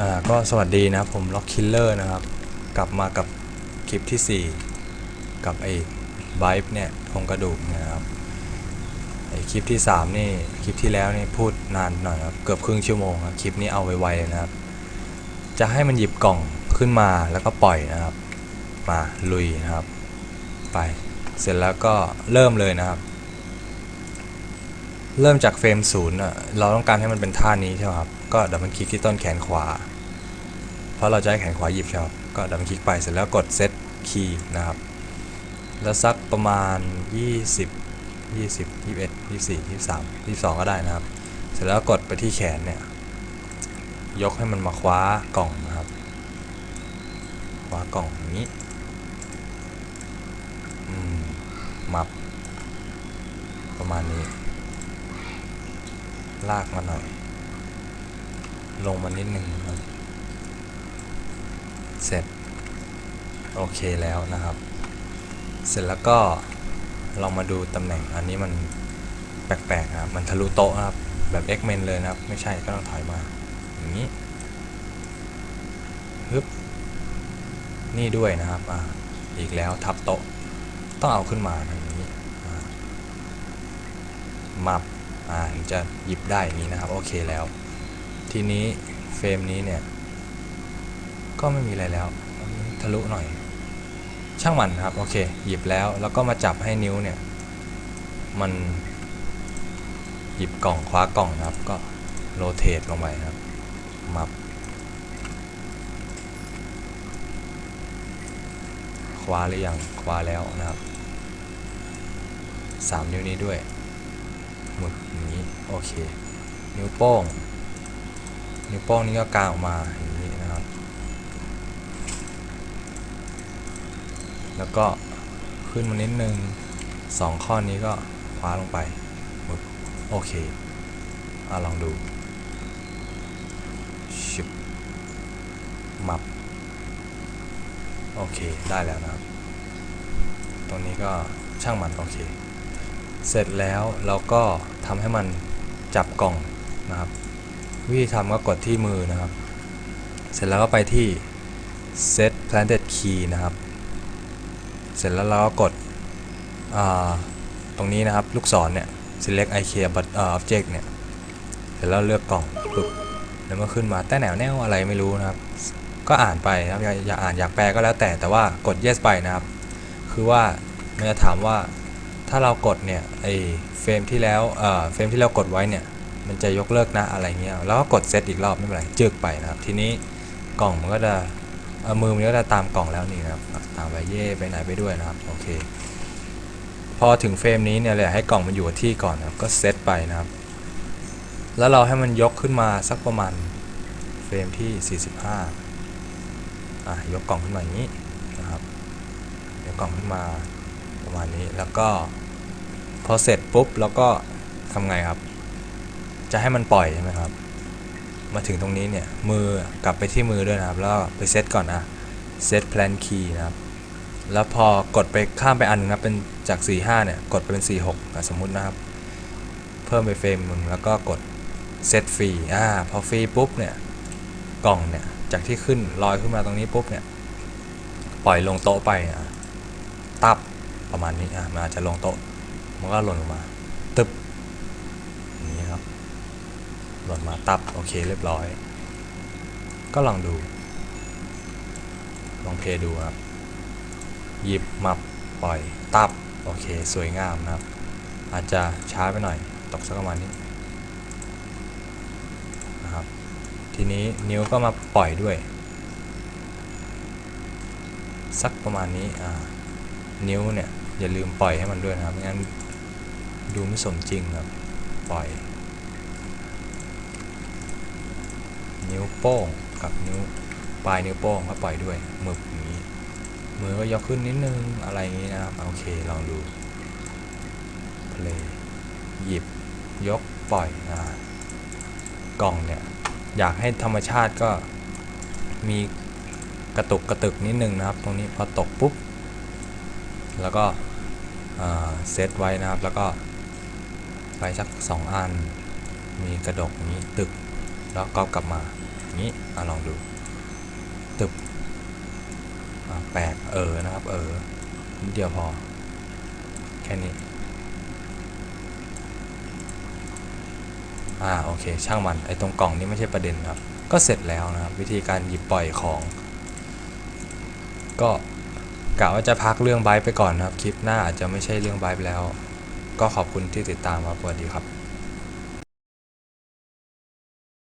อ่าก็สวัสดีนะครับผมล็อกคิลเลอร์นะครับ กลับมากับคลิปที่ 4 กับไอ้ไบฟ์เนี่ยโครงกระดูกนะครับไอ้คลิปที่ 3 นี่คลิปที่แล้วนี่พูดนานหน่อยครับเกือบครึ่งชั่วโมงครับคลิปนี้เอาไวๆเลยนะครับ จะให้มันหยิบกล่องขึ้นมาแล้วก็ปล่อยนะครับ มาลุยนะครับ ไปเสร็จแล้วก็เริ่มเลยนะครับ เริ่มจากเฟรมศูนย์เราต้องการให้มันเป็นท่านี้ใช่ไหมครับ ก็ดับเบิลคลิกที่ต้นแขนขวา เพราะเราจะให้แขนขวาหยิบใช่ไหมครับ ก็ดับเบิลคลิกไปเสร็จแล้วกดเซตคีย์นะครับ แล้วสักประมาณ 20 20 21 24 23 22 ก็ได้นะครับ เสร็จแล้วกดไปที่แขนเนี่ย ยกให้มันมาคว้ากล่องนะครับ คว้ากล่องอย่างนี้มับประมาณนี้ ลากมาหน่อย ลงมานิดหนึ่งครับ เสร็จ โอเคแล้วนะครับ เสร็จแล้วก็ลองมาดูตำแหน่งอันนี้มันแปลกๆนะครับ มันทะลุโต๊ะครับ แบบ X-Men เลยนะครับ ไม่ใช่ก็ต้องถอยมา อย่างนี้ฮึบนี่ด้วยนะครับอ่าอีกแล้วทับโต๊ะ ต้องเอาขึ้นมาอย่างนี้มับอ่าถึงจะหยิบได้อย่างนี้นะครับ โอเคแล้ว ทีนี้เฟรมนี้เนี่ย ก็ไม่มีอะไรแล้ว ทะลุหน่อย ช่างมันครับ โอเค หยิบแล้ว แล้วก็มาจับให้นิ้วเนี่ย มันหยิบกล่องคว้ากล่องนะครับ ก็โรเตทลงไปครับ มับ คว้าหรือยัง คว้าแล้วนะครับสามนิ้วนี้ด้วยหมุดอย่างนี้ โอเค นิ้วโป้ง นิ้วโป้งนี้ก็กางออกมาอย่างนี้นะครับ แล้วก็ขึ้นมานิดนึงสองข้อนี้ก็คว้าลงไปโอเคอะลองดูชิบมับโอเคได้แล้วนะครับ ตรงนี้ก็ช่างมันโอเค เสร็จแล้วเราก็ทำให้มันจับกล่องนะครับ วิธีทำก็กดที่มือนะครับ เสร็จแล้วก็ไปที่ set planted key นะครับ เสร็จแล้วเราก็กดตรงนี้นะครับ ลูกศรเนี่ย select IKEA but uh, object เนี่ย เสร็จแล้วเลือกกล่องปึ๊บแล้วก็ขึ้นมาแต่แนวแนวอะไรไม่รู้นะครับ ก็อ่านไปนะครับอยากอยากอ่านอยากแปลก็แล้วแต่แต่ว่ากด yes ไปนะครับ คือว่ามันจะถามว่าถ้าเรากดเนี่ยไอเฟรมที่แล้วเอ่อเฟรมที่เรากดไว้เนี่ย มันจะยกเลิกนะอะไรเงี้ยแล้วก็กดเซตอีกรอบไม่เป็นไรจึกไปนะครับ ทีนี้กล่องมันก็จะเอ่อมือมันก็จะตามกล่องแล้วนี่นะครับตามไปเย่ไปไหนไปด้วยนะครับโอเค พอถึงเฟรมนี้เนี่ยเลยให้กล่องมันอยู่ที่ก่อนนะครับก็เซตไปนะครับ แล้วเราให้มันยกขึ้นมาสักประมาณเฟรมที่ 45อะยกกล่องขึ้นมาอย่างนี้นะครับยกกล่องขึ้นมาประมาณนี้แล้วก็พอเสร็จปุ๊บแล้วก็ทำไงครับ จะให้มันปล่อยใช่ไหมครับ มาถึงตรงนี้เนี่ย มือกลับไปที่มือด้วยนะครับ แล้วไปเซตก่อนอะเซต plan key นะครับ แล้วพอกดไปข้ามไปอันหนึงนะเป็นจาก 45 เนี่ย กดไปเป็น 46อะสมมุตินะครับ เพิ่มไปเฟรมหนึงแล้วก็กดเซตฟรีอ่าพอฟรีปุ๊บเนี่ยกล่องเนี่ยจากที่ขึ้นลอยขึ้นมาตรงนี้ปุ๊บเนี่ยปล่อยลงโต๊ะไปอะตับประมาณนี้อะมันอาจจะลงโต๊ะมันก็หล่นลงมา ตึบอย่างนี้ครับ หล่นมาตับโอเคเรียบร้อย ก็ลองดู ลองเพลย์ดูครับ หยิบมับปล่อยตับโอเคสวยงามนะครับ อาจจะช้าไปหน่อย ตกสักประมาณนี้นะครับ ทีนี้นิ้วก็มาปล่อยด้วย สักประมาณนี้อ่านิ้วเนี่ยอย่าลืมปล่อยให้มันด้วยนะครับไม่งั้นดูไม่สมจริงครับ ปล่อย นิ้วโป้งกับนิ้วปลายนิ้วโป้งก็ปล่อยด้วยมึกอย่างนี้มือก็ยกขึ้นนิดนึงอะไรอย่างนี้นะครับโอเคลองดูเพลยหยิบยกปล่อยอ่ากล่องเนี่ยอยากให้ธรรมชาติก็มีกระตุกกระตึกนิดนึงนะครับ ตรงนี้พอตกปุ๊บแล้วก็เซตไว้นะครับ แล้วก็ไปสัก 2 อัน มีกระดกนี้ตึก แล้วก็กลับมา งี้อะลองดูตึบอะแปลกเออนะครับ เออนิดเดียวพอ แค่นี้อ่าโอเคช่างมันไอตรงกล่องนี้ไม่ใช่ประเด็นครับ ก็เสร็จแล้วนะครับวิธีการหยิบปล่อยของ ก็กะว่าจะพักเรื่องไบไปก่อนนะครับ คลิปหน้าอาจจะไม่ใช่เรื่องไบแล้ว ก็ขอบคุณที่ติดตามครับสวัสดีครับ